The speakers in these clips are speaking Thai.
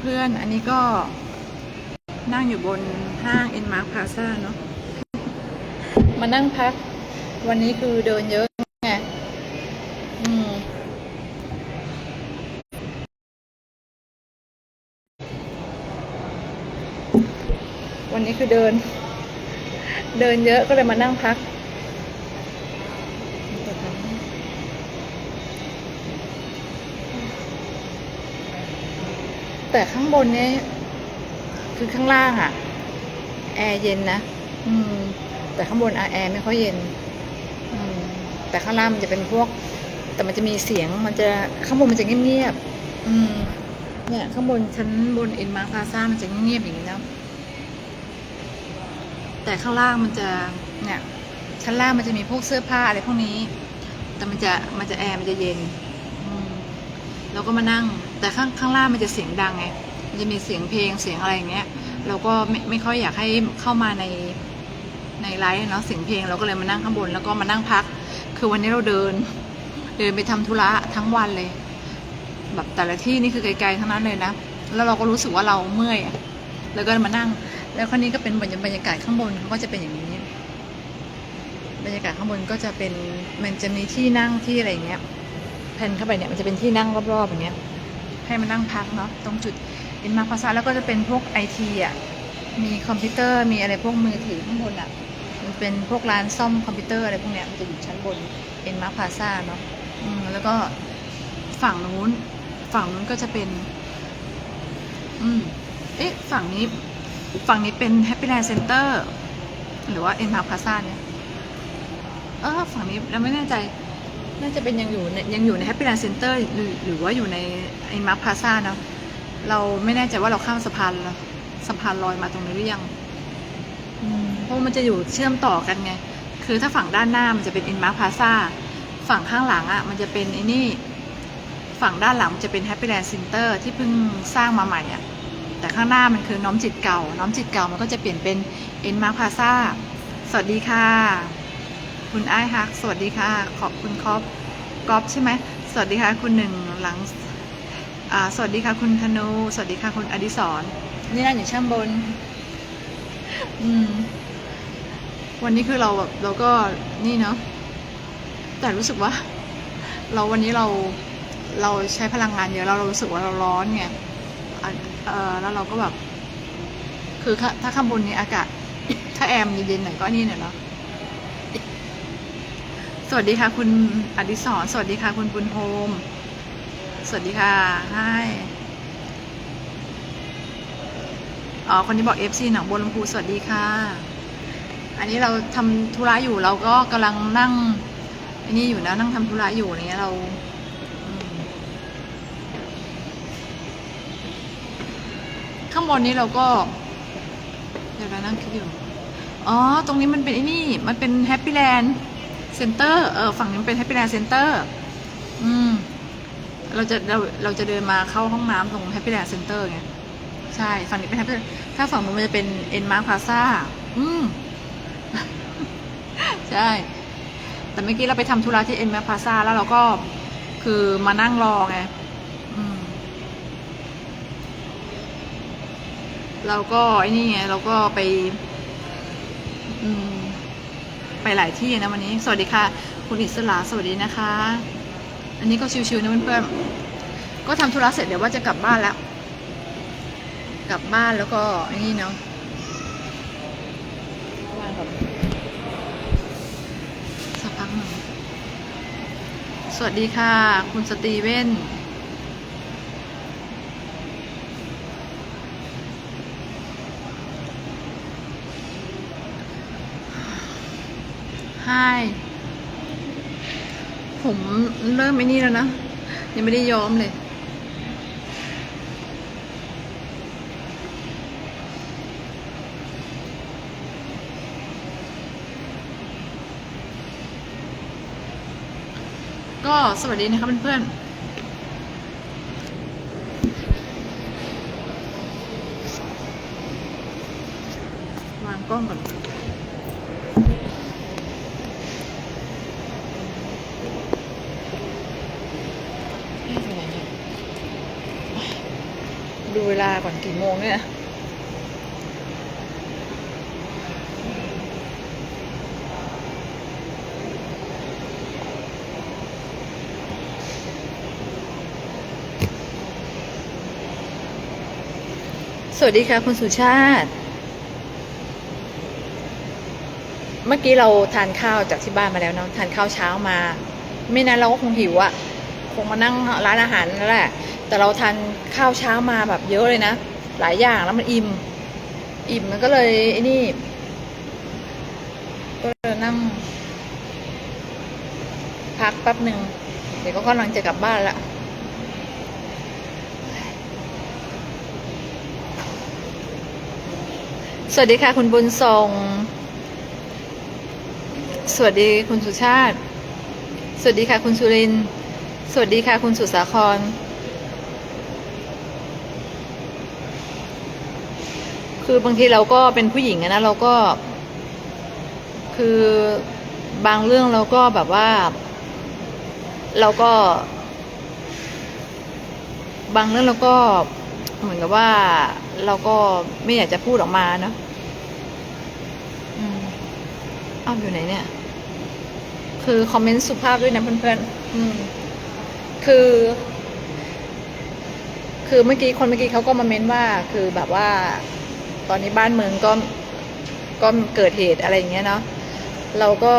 เพื่อนๆ อันนี้ก็นั่งอยู่บนห้างเอ็นมาร์คพาซ่าเนาะ มานั่งพัก วันนี้คือเดินเยอะไงอืมวันนี้คือเดิน เดินเยอะก็เลยมานั่งพัก แต่ข้างบนเนี้ยคือข้างล่างอะแอร์เย็นนะ อืม แต่ข้างบนอะแอร์ไม่ค่อยเย็น อืม แต่ข้างล่างมันจะเป็นพวก แต่มันจะมีเสียง มันจะข้างบนมันจะเงียบๆ อืม เนี่ย ข้างบนชั้นบนเอ็นมาร์คพาซ่ามันจะเงียบๆอย่างนี้นะแต่ข้างล่างมันจะ เนี่ย ชั้นล่างมันจะมีพวกเสื้อผ้าอะไรพวกนี้ แต่มันจะ มันจะแอร์มันจะเย็นอืมเราก็มานั่ง แต่ข้างข้างล่างมันจะเสียงดังไงมันจะมีเสียงเพลงเสียงอะไรอย่างเงี้ย เราก็ไม่ไม่ค่อยอยากให้เข้ามาในในไลฟ์เนาะเสียงเพลงเราก็เลยมานั่งข้างบนแล้วก็มานั่งพัก คือวันนี้เราเดิน เดินไปทำธุระทั้งวันเลย แบบแต่ละที่นี่คือไกลๆทั้งนั้นเลยนะแล้วเราก็รู้สึกว่าเราเมื่อยแล้วก็มานั่ง แล้วคราวนี้ก็เป็นบรรยบรรยากาศข้างบนเขาก็จะเป็นอย่างนี้บรรยากาศข้างบนก็จะเป็นมันจะมีที่นั่งที่อะไรอย่างเงี้ยแผ่นเข้าไปเนี่ยมันจะเป็นที่นั่งรอบๆอย่างเงี้ย ให้มานั่งพักเนาะตรงจุดเอ็นมาพาซาแล้วก็จะเป็นพวกไอทีอะมีคอมพิวเตอร์มีอะไรพวกมือถือข้างบนอะมันเป็นพวกร้านซ่อมคอมพิวเตอร์อะไรพวกเนี้ยมันจะอยู่ชั้นบนเอ็นมาพาซาเนาะอืมแล้วก็ฝั่งนู้น ฝั่งนู้นก็จะเป็น อืมเอ๊ะฝั่งนี้ ฝั่งนี้เป็น Happy Land Center หรือว่าเอ็นมาพาซาเนี่ยเออฝั่งนี้เราไม่แน่ใจ น่าจะเป็นยังอยู่ในยังอยู่ใน Happy Land Center หรือหรือว่าอยู่ในไอ้มาร์คพาซาเนาะเราไม่แน่ใจว่าเราข้ามสะพานสะพานลอยมาตรงนี้หรือยังเพราะมันจะอยู่เชื่อมต่อกันไง คือถ้าฝั่งด้านหน้ามันจะเป็น i n m a r k Plaza ฝั่งข้างหลังอะ่ะมันจะเป็นไอ้นี่ ฝั่งด้านหลังจะเป็น Happy Land Center ที่เพิ่งสร้างมาใหม่อะ่ะแต่ข้างหน้ามันคือน้อมจิตเก่า น้อมจิตเก่ามันก็จะเปลี่ยนเป็น i n m a r k Plaza สวัสดีค่ะ คุณไอ้ายฮัก สวัสดีค่ะ ขอบคุณครอบก๊อฟใช่ไหม สวัสดีค่ะ คุณหนึ่งหลังอ่าสวัสดีค่ะ คุณธนู สวัสดีค่ะ คุณอดิศรนี่นั่นอยู่ชั้นบน อืม วันนี้คือเราแบบเราก็นี่เนาะ แต่รู้สึกว่า เราวันนี้เราเราใช้พลังงานเยอะแล้วเรารู้สึกว่าเราร้อนไงอะเออแล้วเราก็แบบ คือถ้าถ้าข้างบนนี้อากาศ ถ้าแอร์มนเย็นๆหน่อยก็นี่หน่อยเนาะ สวัสดีค่ะ คุณอดิศรสวัสดีค่ะ คุณบุญโฮม สวัสดีค่ะให้อ๋อคนนี้บอก FC หนองบัวลำพูสวัสดีค่ะ อันนี้เราทำธุระอยู่เราก็กำลังนั่งอันนี้อยู่นะนั่งทำธุระอยู่อะไรเงี้ยเราข้างบนนี้เราก็ เดี๋ยวเรานั่งคิดอยู่ อ๋อ ตรงนี้มันเป็นไอ้นี่ มันเป็นแฮปปี้แลนด์ เซ็นเตอร์เออฝั่งนี้มันเป็นแฮปปี้แลนด์เซ็นเตอร์อืมเราจะเราเราจะเดินมาเข้าห้องน้ำตรงแฮปปี้แลนด์เซ็นเตอร์ไงใช่ฝั่งนี้เป็นแฮปปี้ถ้าฝั่งนู้นมันจะเป็นเอ็นมาร์คพาซ่าอืมใช่ แต่เมื่อกี้เราไปทำธุระที่เอ็นมาร์คพาซ่าแล้วเราก็คือมานั่งรอไงอืมเราก็ไอ้นี่ไงเราก็ไป อืม ไปหลายที่นะวันนี้ สวัสดีค่ะ คุณอิสระสวัสดีนะคะ อันนี้ก็ชิวๆนะเพื่อนๆก็ทำธุระเสร็จเดี๋ยวว่าจะกลับบ้านแล้ว กลับบ้านแล้วก็อนี่เนาะวางกับสักพักหนึ่งสวัสดีค่ะ คุณสตีเว่น ไฮผมเริ่มไอ้นี่แล้วนะ ยังไม่ได้ย้อมเลย ก็สวัสดีนะครับเพื่อนๆวางกล้องก่อน เอ๊ะอยู่ไหนเนี่ย ดูเวลาก่อนกี่โมงเนี่ย สวัสดีค่ะคุณสุชาติ เมื่อกี้เราทานข้าวจากที่บ้านมาแล้วเนาะทานข้าวเช้ามา ไม่นั้นเราก็คงหิวอะคงมานั่งร้านอาหารนั่นแหละ แต่เราทานข้าวเช้ามาแบบเยอะเลยนะ หลายอย่างแล้วมันอิ่ม อิ่มมันก็เลยไอ้นี่ก็เลยนั่ง พักแป๊บหนึ่งเดี๋ยวก็กำลังจะกลับบ้านละ สวัสดีค่ะ คุณบุญทรง สวัสดีคุณสุชาติ สวัสดีค่ะ คุณสุริน สวัสดีค่ะ คุณสุสาคร คือบางทีเราก็เป็นผู้หญิงนะเราก็ คือบางเรื่องเราก็แบบว่า เราก็ บางเรื่องเราก็ เหมือนกับว่าเราก็ไม่อยากจะพูดออกมาเนาะอืมอ้าวอยู่ไหนเนี่ย คือคอมเมนต์สุภาพด้วยนะเพื่อนๆอืม คือ คือเมื่อกี้คนเมื่อกี้เขาก็มาเม้นว่า คือแบบว่า ตอนนี้บ้านเมืองก็ ก็เกิดเหตุอะไรอย่างเงี้ยเนาะ เราก็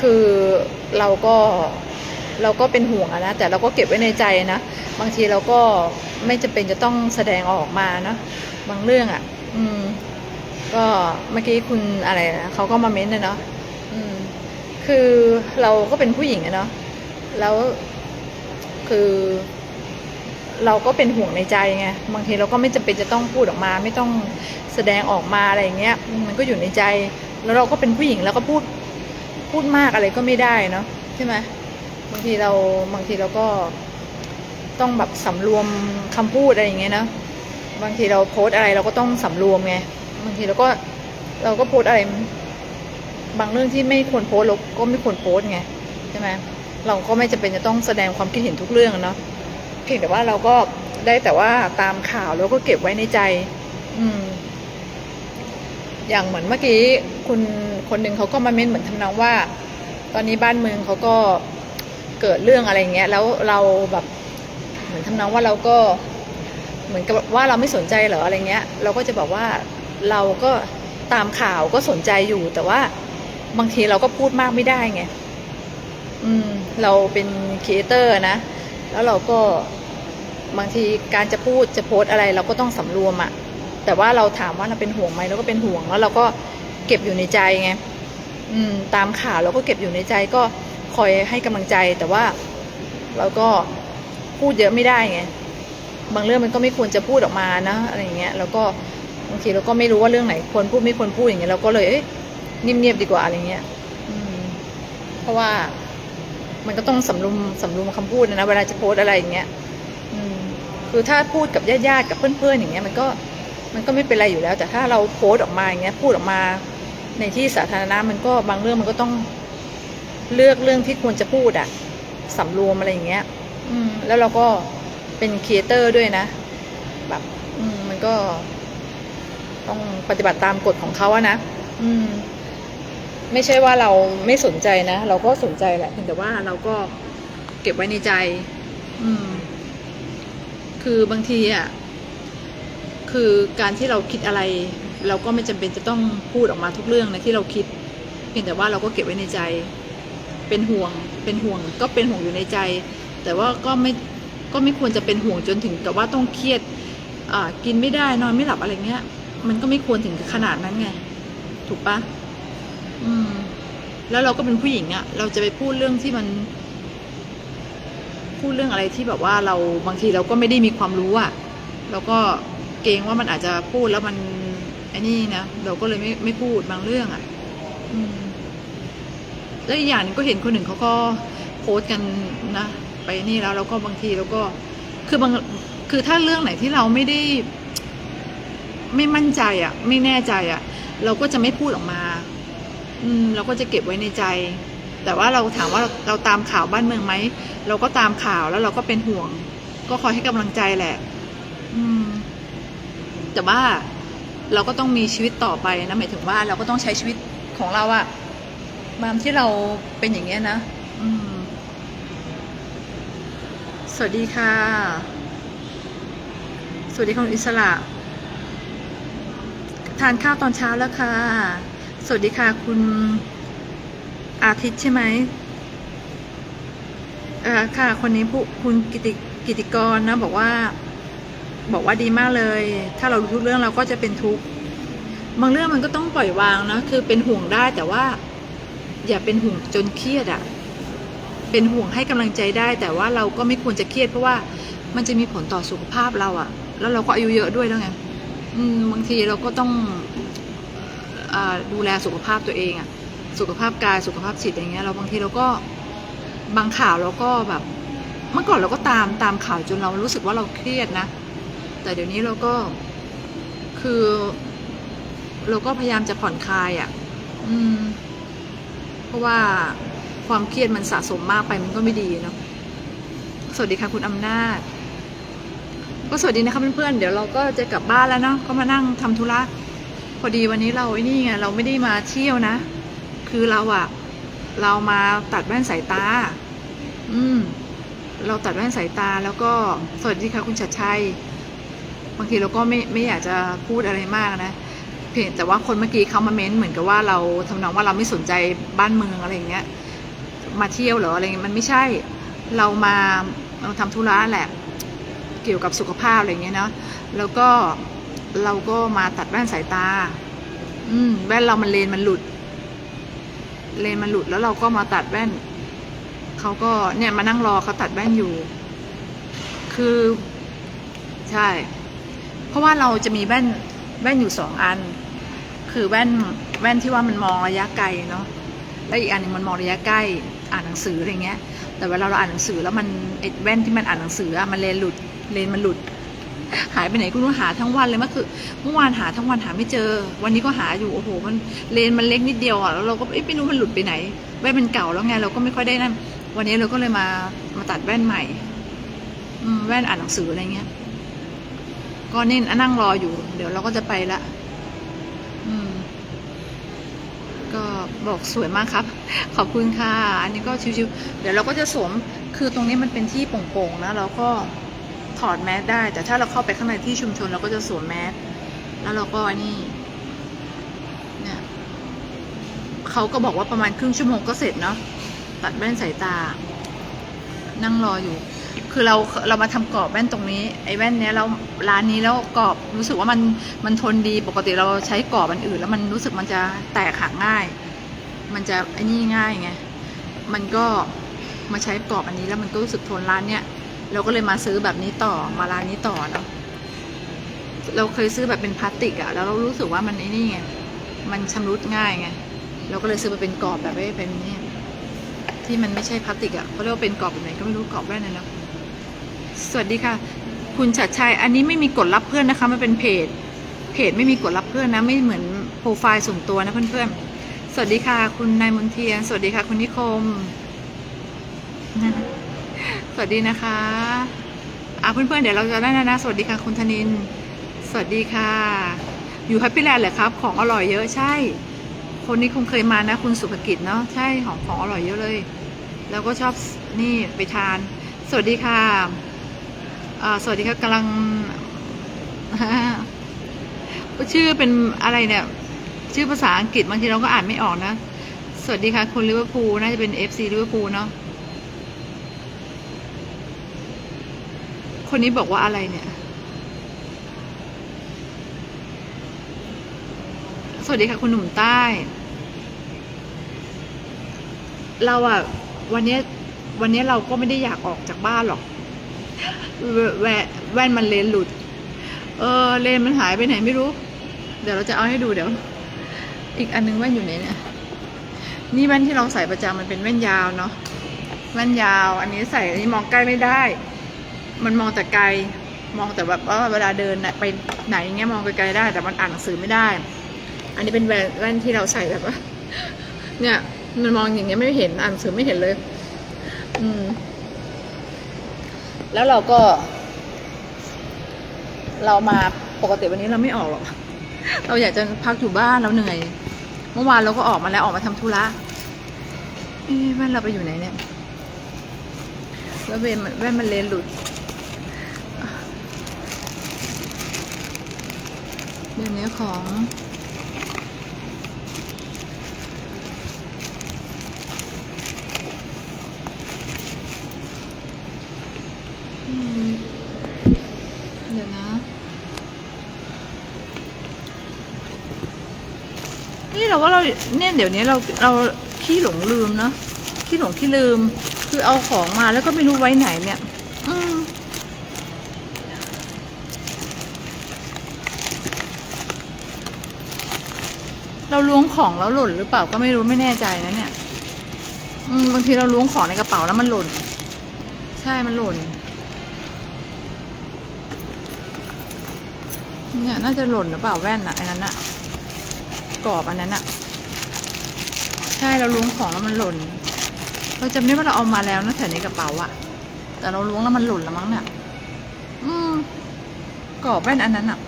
คือเราก็ เราก็เป็นห่วงอะนะแต่เราก็เก็บไว้ในใจนะบางทีเราก็ไม่จำเป็นจะต้องแสดงออกมาเนาะบางเรื่องอะ่ะ อืม ก็เมื่อกี้คุณอะไรนะเขาก็มาเม้นต์นะเนาะอืม คือเราก็เป็นผู้หญิงอะเนาะแล้วคือ เราก็เป็นห่วงในใจไงบางทีเราก็ไม่จำเป็นจะต้องพูดออกมา ไม่ต้องแสดงออกมาอะไรอย่างเงี้ย มันก็อยู่ในใจ แล้วเราก็เป็นผู้หญิงแล้วก็พูดพูดมากอะไรก็ไม่ได้เนาะใช่ไหม บางทีเราบางทีเราก็ต้องแบบสำรวมคำพูดอะไรอย่างเงี้ยนะบางทีเราโพสต์อะไรเราก็ต้องสำรวมไงบางทีเราก็เราก็โพสต์อะไร บางเรื่องที่ไม่ควรโพสต์เราก็ไม่ควรโพสต์ไงใช่ไหมเราก็ไม่จำเป็นจะต้องแสดงความคิดเห็นทุกเรื่องเนาะเพียงแต่ว่าเราก็ได้แต่ว่าตามข่าวแล้วก็เก็บไว้ในใจ อืม อย่างเหมือนเมื่อกี้คุณคนหนึ่งเขาก็มาเม้นเหมือนทำนองว่า ตอนนี้บ้านเมืองเขาก็ เกิดเรื่องอะไรเงี้ยแล้วเราแบบเหมือนทำนองว่าเราก็เหมือนกับว่าเราไม่สนใจเหรออะไรเงี้ย เราก็จะบอกว่าเราก็ตามข่าวก็สนใจอยู่แต่ว่าบางทีเราก็พูดมากไม่ได้ไงอืม เราเป็นครีเอเตอร์นะ แล้วเราก็บางทีการจะพูดจะโพสอะไร เราก็ต้องสำรวมอะแต่ว่าเราถามว่าเราเป็นห่วงไหมเราก็เป็นห่วงแล้วเราก็เก็บอยู่ในใจไงอืม ตามข่าวเราก็เก็บอยู่ในใจก็ คอยให้กำลังใจแต่ว่าเราก็พูดเยอะไม่ได้ไงบางเรื่องมันก็ไม่ควรจะพูดออกมานะอะไรอย่างเงี้ยแล้วก็บางทีเราก็ไม่รู้ว่าเรื่องไหนควรพูดไม่ควรพูดอย่างเงี้ยเราก็เลยเอ๊ะเงียบๆดีกว่าอะไรเงี้ยอืมเพราะว่ามันก็ต้องสำรวมสำรวมคำพูดนะ เวลาจะโพสอะไรอย่างเงี้ยอืมคือถ้าพูดกับญาติๆกับเพื่อนๆอย่างเงี้ยมันก็มันก็ไม่เป็นไรอยู่แล้ว แต่ถ้าเราโพสออกมาอย่างเงี้ยพูดออกมาในที่สาธารณะมันก็บางเรื่องมันก็ต้อง เลือกเรื่องที่ควรจะพูดอะสำรวมอะไรอย่างเงี้ย อืม แล้วเราก็เป็นครีเอเตอร์ด้วยนะ แบบอืมมันก็ ต้องปฏิบัติตามกฎของเขาอะนะอืม ไม่ใช่ว่าเราไม่สนใจนะ เราก็สนใจแหละเพียงแต่ว่าเราก็เก็บไว้ในใจ อืม คือบางทีอะคือการที่เราคิดอะไร เราก็ไม่จำเป็นจะต้องพูดออกมาทุกเรื่องนะที่เราคิด เพียงแต่ว่าเราก็เก็บไว้ในใจ เป็นห่วง เป็นห่วง ก็เป็นห่วงอยู่ในใจ แต่ว่าก็ไม่ก็ไม่ควรจะเป็นห่วงจนถึงกับว่าต้องเครียดกินไม่ได้นอนไม่หลับอะไรเงี้ย มันก็ไม่ควรถึงขนาดนั้นไง ถูกปะอืม แล้วเราก็เป็นผู้หญิงอะ่ะเราจะไปพูดเรื่องที่มัน พูดเรื่องอะไรที่แบบว่าเราบางทีเราก็ไม่ได้มีความรู้อะ่ะเราก็เกรงว่ามันอาจจะพูดแล้วมันไอ้นี่นะเราก็เลยไม่ไม่พูดบางเรื่องอะ่ะ อืม แล้วอีกอย่างหนึงก็เห็นคนหนึ่งเขาก็โพสต์กันนะไปนี่แล้วเราก็บางทีเราก็คือบางคือถ้าเรื่องไหนที่เราไม่ได้ ไม่มั่นใจอะ่ะ ไม่แน่ใจอะ่ะ เราก็จะไม่พูดออกมา อืม เราก็จะเก็บไว้ในใจ แต่ว่าเราถามว่าเราเราตามข่าวบ้านเมืองไหมเราก็ตามข่าวแล้วเราก็เป็นห่วง ก็คอยให้กำลังใจแหละออืม แต่ว่าเราก็ต้องมีชีวิตต่อไปนะหมายถึงว่าเราก็ต้องใช้ชีวิตของเราอะ มามที่เราเป็นอย่างเงี้ยนะสวัสดีค่ะ สวัสดีคุณอิสระ ทานข้าวตอนเช้าแล้วค่ะ สวัสดีค่ะคุณอาทิตย์ใช่ไหมเอ่อค่ะ คนนี้ผู้คุณกิติกิติกรนะ บอกว่า บอกว่าดีมากเลย ถ้าเรารู้ทุกเรื่องเราก็จะเป็นทุกข์บางเรื่องมันก็ต้องปล่อยวางนะ คือเป็นห่วงได้แต่ว่า อย่าเป็นห่วงจนเครียดอะเป็นห่วงให้กำลังใจได้ แต่ว่าเราก็ไม่ควรจะเครียดเพราะว่ามันจะมีผลต่อสุขภาพเราอะแล้วเราก็อายุเยอะด้วยแล้วไงบางทีเราก็ต้องเอ่อดูแลสุขภาพตัวเองอะสุขภาพกายสุขภาพจิตอย่างเงี้ย เราบางทีเราก็บางข่าวเราก็แบบ เมื่อก่อนเราก็ตามตามข่าวจนเรารู้สึกว่าเราเครียดนะ แต่เดี๋ยวนี้เราก็คือ เราก็พยายามจะผ่อนคลายอะ่ะ อืม เพราะว่าความเครียดมันสะสมมากไปมันก็ไม่ดีเนาะสวัสดีค่ะคุณอำนาจ ก็สวัสดีนะคะเพื่อนๆ เดี๋ยวเราก็จะกลับบ้านแล้วเนาะก็มานั่งทำธุระพอดีวันนี้เราไอ้นี่ไงเราไม่ได้มาเที่ยวนะ คือเราอะเรามาตัดแว่นสายตา อืม เราตัดแว่นสายตาแล้วก็สวัสดีค่ะคุณชัดชัย บางทีเราก็ไม่ไม่อยากจะพูดอะไรมากนะ เพียงแต่ว่าคนเมื่อกี้เขามาเม้นเหมือนกับว่าเราทำนองว่าเราไม่สนใจบ้านเมืองอะไรอย่างเงี้ย มาเที่ยวหรออะไรเงี้ยมันไม่ใช่เรามาเราทำธุระแหละ เกี่ยวกับสุขภาพอะไรเงี้ยเนาะแล้วก็เราก็มาตัดแว่นสายตา อืม แว่นเรามันเลนมันหลุด เลนมันหลุดแล้วเราก็มาตัดแว่นเขาก็เนี่ยมานั่งรอเขาตัดแว่นอยู่ คือใช่ เพราะว่าเราจะมีแว่นแว่นอยู่สองอัน คือแว่นแว่นที่ว่ามันมองระยะไกลเนาะแล้วอีกอันหนึงมันมองระยะใกล้อ่านหนังสืออะไรเงี้ย แต่เวลาเราอ่านหนังสือแล้วมันไอ้แว่นที่มันอ่านหนังสืออะมันเลนหลุดเลนมันหลุด หายไปไหนก็ไม่รู้หาทั้งวันเลยเมื่อคือเมื่อวานหาทั้งวันหาไม่เจอ วันนี้ก็หาอยู่โอ้โห มันเลนมันเล็กนิดเดียวอะแล้วเราก็ไม่รู้มันหลุดไปไหน แว่นมันเก่าแล้วไงเราก็ไม่ค่อยได้นั่นวันนี้เราก็เลยมามาตัดแว่นใหม่แว่นอ่านหนังสืออะไรเงี้ย ก็นี่นั่งรออยู่ เดี๋ยวเราก็จะไปละ อืม ก็ บอกสวยมากครับ ขอบคุณค่ะ อันนี้ก็ชิวๆเดี๋ยวเราก็จะสวมคือตรงนี้มันเป็นที่โปร่งๆนะเราก็ถอดแมสได้ แต่ถ้าเราเข้าไปข้างในที่ชุมชนเราก็จะสวมแมสแล้วเราก็นนี้เนี่ยเขาก็บอกว่าประมาณครึ่งชั่วโมงก็เสร็จเนาะตัดแว่นสายตา นั่งรออยู่ คือเราเรามาทำกรอบแว่นตรงนี้ ไอ้แว่นเนี้ยแล้วร้านนี้แล้วกรอบรู้สึกว่ามันมันทนดีปกติเราใช้กรอบอันอื่น แล้วมันรู้สึกมันจะแตกหักง่าย มันจะไอ้นี่ง่ายไง มันก็มาใช้กรอบอันนี้แล้วมันก็รู้สึกทนร้านเนี้ยเราก็เลยมาซื้อแบบนี้ต่อมาร้านนี้ต่อเนาะเราเคยซื้อแบบเป็นพลาสติกอะแล้วเรารู้สึกว่ามันไอ้นี่ไงมันชำรุดง่ายไงเราก็เลยซื้อมาเป็นกรอบแบบไม่เป็นนี่ที่มันไม่ใช่พลาสติกอะเขาเรียกว่าเป็นกรอบแบบไหนก็ไม่รู้กรอบแว่นนะเนาะสวัสดีค่ะ คุณชัดชัยอันนี้ไม่มีกดรับเพื่อนนะคะมันเป็นเพจ เพจไม่มีกดรับเพื่อนนะ ไม่เหมือนโปรไฟล์ส่วนตัวนะเพื่อนๆ สวัสดีค่ะ คุณนายมนเทียน สวัสดีค่ะ คุณนิคม สวัสดีนะคะอะเพื่อนๆเดี๋ยวเราจะได้นะนะ สวัสดีค่ะ คุณธนิน สวัสดีค่ะ อยู่แฮปปี้แลนด์เหรอครับ ของอร่อยเยอะใช่ คนนี้คงเคยมานะ คุณสุภกิจเนาะใช่ของของอร่อยเยอะเลย แล้วก็ชอบนี่ไปทาน สวัสดีค่ะอ่าสวัสดีครับกำลังชื่อเป็นอะไรเนี่ย ชื่อภาษาอังกฤษบางทีเราก็อ่านไม่ออกนะ สวัสดีค่ะ คุณลิเวอร์พูลน่าจะเป็นเอฟซีลิเวอร์พูลเนาะคนนี้บอกว่าอะไรเนี่ย สวัสดีค่ะ คุณหนุ่มใต้ เราอะวันนี้วันนี้เราก็ไม่ได้อยากออกจากบ้านหรอก แวแว่นมันเลนหลุด เออ เลนมันหายไปไหนไม่รู้ เดี๋ยวเราจะเอาให้ดูเดี๋ยว อีกอันนึงแว่นอยู่ไหนเนี่ย นี่แว่นที่เราใส่ประจำมันเป็นแว่นยาวเนาะ แว่นยาว อันนี้ใส่อันนี้มองใกล้ไม่ได้ มันมองแต่ไกล มองแต่แบบว่าเวลาเดินไปไหนอย่างเงี้ยมองไกลๆได้ แต่มันอ่านหนังสือไม่ได้ อันนี้เป็นแว่นแว่นที่เราใส่แบบว่า เนี่ย มันมองอย่างเงี้ยไม่เห็นอ่านหนังสือไม่เห็นเลย อืม แล้วเราก็ เรามาปกติวันนี้เราไม่ออกหรอกเราอยากจะพักอยู่บ้านเราเหนื่อย เมื่อวานเราก็ออกมาแล้วออกมาทำธุระเอ๊ะแว่นเราไปอยู่ไหนเนี่ยแล้วแว่นมันแว่นมันเลนหลุดเดี๋ยวนี้ของอืมเดี๋ยวนะ นี่ เราว่าเราเนี่ยเดี๋ยวนี้เราเราขี้หลงลืมเนาะขี้หลงขี้ลืม คือเอาของมาแล้วก็ไม่รู้ไว้ไหนเนี่ย อืมเราล้วงของแล้วหล่นหรือเปล่าก็ไม่รู้ไม่แน่ใจนะเนี่ย อืมบางทีเราล้วงของในกระเป๋าแล้วมันหล่น ใช่มันหล่นเนี่ยน่าจะหล่นหรือเปล่าแว่นอะไอันนั้นอะ กรอบอันนั้นอะใช่เราล้วงของแล้วมันหล่น เราจำได้ว่าเราเอามาแล้วนะแถวในกระเป๋าอะแต่เราล้วงแล้วมันหล่นแล้วมั้งเนี่ยอืมกรอบแว่นอันนั้นอะ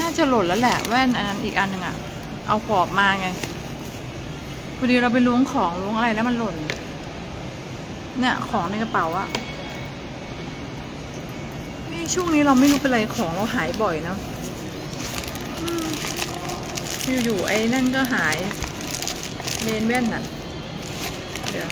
น่าจะหล่นแล้วแหละแว่นอันนั้นอีกอันหนึ่งอะเอากรอบมาไงพอดีเราไปล้วงของล้วงอะไรแล้วมันหล่น เนี่ยของในกระเป๋าอะนี่ช่วงนี้เราไม่รู้เป็นไรของเราหายบ่อยเนะอยู่ๆไอ้นั่นก็หายเลนแว่นน่ะ เดี๋ยว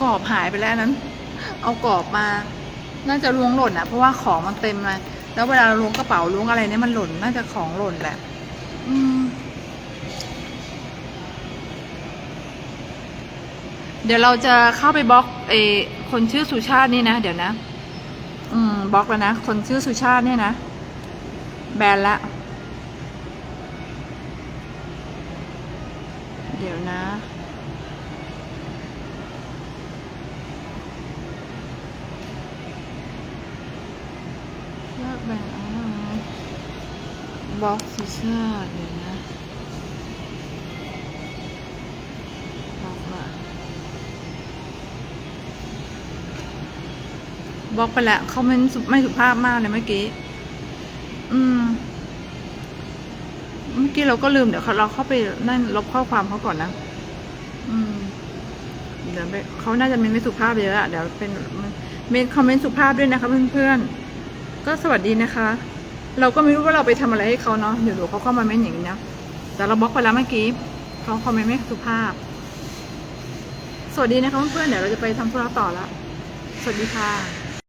กรอบหายไปแล้วนนั้น เอากรอบมา น่าจะล้วงหล่นอะเพราะว่าของมันเต็มเลยแล้วเวลาล้วงกระเป๋าล้วงอะไรเนี่ยมันหล่นน่าจะของหล่นแหละ อืม เดี๋ยวเราจะเข้าไปบล็อกเออคนชื่อสุชาตินี่นะเดี๋ยวนะ อืมบล็อกแล้วนะคนชื่อสุชาติเนี่ยนะแบนละ เดี๋ยวนะ เลิกแบ่งเอา บล็อกซิเซอร์เดี๋ยวนะบล็อกละบล็อกไปแล้วเขาไม่สุไม่สุภาพมากเลยเมื่อกี้ อืม เมื่อกี้เราก็ลืมเดี๋ยวเราเข้าไปนั่นลบข้อความเขาก่อนนะ อืม เดี๋ยวเขาน่าจะมีไม่สุภาพเยอะอะเดี๋ยวเป็นเมนคอมเมนต์สุภาพด้วยนะคะเพื่อนๆ ก็สวัสดีนะคะ เราก็ไม่รู้ว่าเราไปทำอะไรให้เขาเนาะเดี๋ยวเขาเข้ามาเม้นอย่างนี้นะแต่เราบล็อกไปแล้วเมื่อกี้เขาคอมเมนต์ไม่สุภาพ สวัสดีนะคะเพื่อนๆเดี๋ยวเราจะไปทำธุระต่อละสวัสดีค่ะ